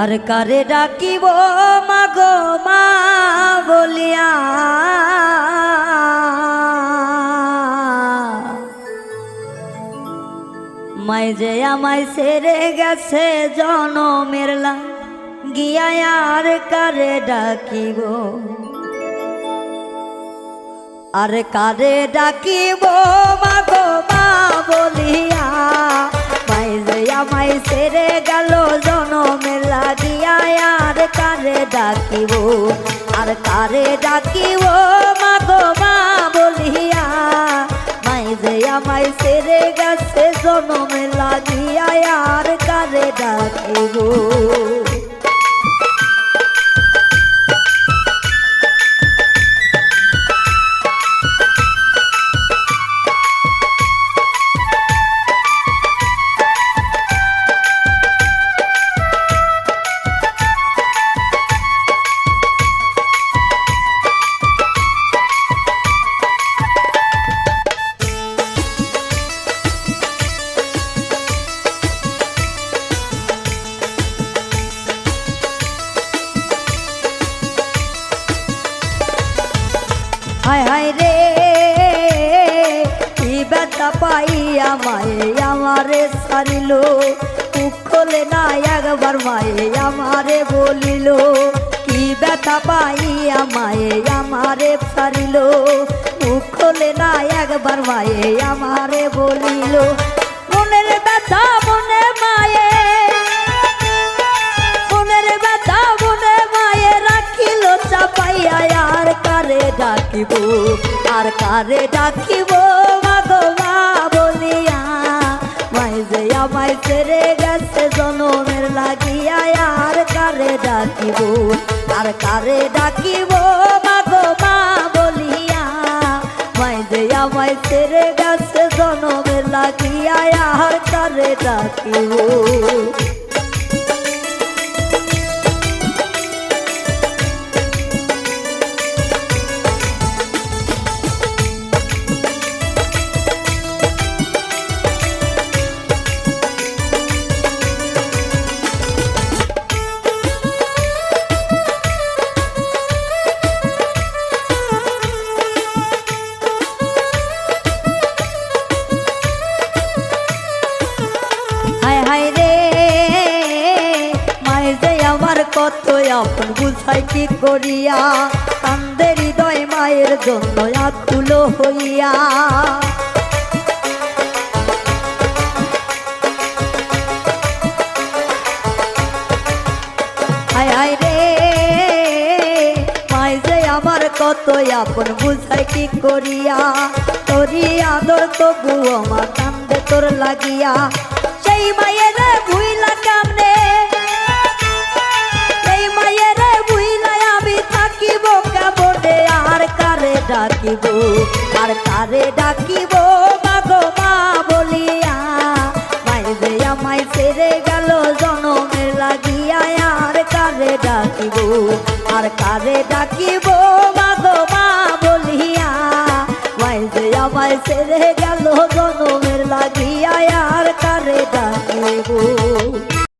আর কারে ডাকিব মাগো মা বলিয়া। মাই যে আমায় সেরে গেছে জনমের লা গিয়া আর কারে ডাকিব। আর কারে ডাকিব মাগো মা বলিয়া মাই যে আমায় সেরে গেল ডাকিব আর কারে ডাকিব? মাগো মা বলিয়া, মাই যে আমায় সেরে গেছে, জনমে লাগিয়া, আর কারে ডাকিব? হায় হায় রে, কি ব্যথা পাইয়া মায়ে আমারে সারিল উখলে না একবার মায়ে আমারে বলিল। কি ব্যথা পাইয়া মায়ে আমারে সারিল উখলে না একবার মায়ে আমারে বলিল। ডাকিব? আর কারে ডাকিব? মাগো বলিয়া। মাই যে আমায় ছেড়ে গেছে, জনমের লাগিয়া আর কারে ডাকিব? আর কারে ডাকিব? মাগো বলিয়া। মাই যে আমায় ছেড়ে গেছে, জনমের লাগিয়া আর কারে ডাকিব? কত আপন বুঝাই কি করিয়া? কান্দের হৃদয় মায়ের জন্য আকুল হইয়া। মাই যে কত আপন বুঝাই কি করিয়া? তোরি আদর তবু আমার কান্দে তোর লাগিয়া। সেই মায়ের ভুইলা কামনে ডাকিব আর কারে ডাকিব? মাগো মা বলিয়া মাই যে আমায় ছেড়ে গেল, জনমের লাগিয়া আর কারে ডাকিব? আর কারে ডাকিব? মাগো মা বলিয়া মাই যে আমায় ছেড়ে গেল, জনমের লাগিয়া আর কারে ডাকিব?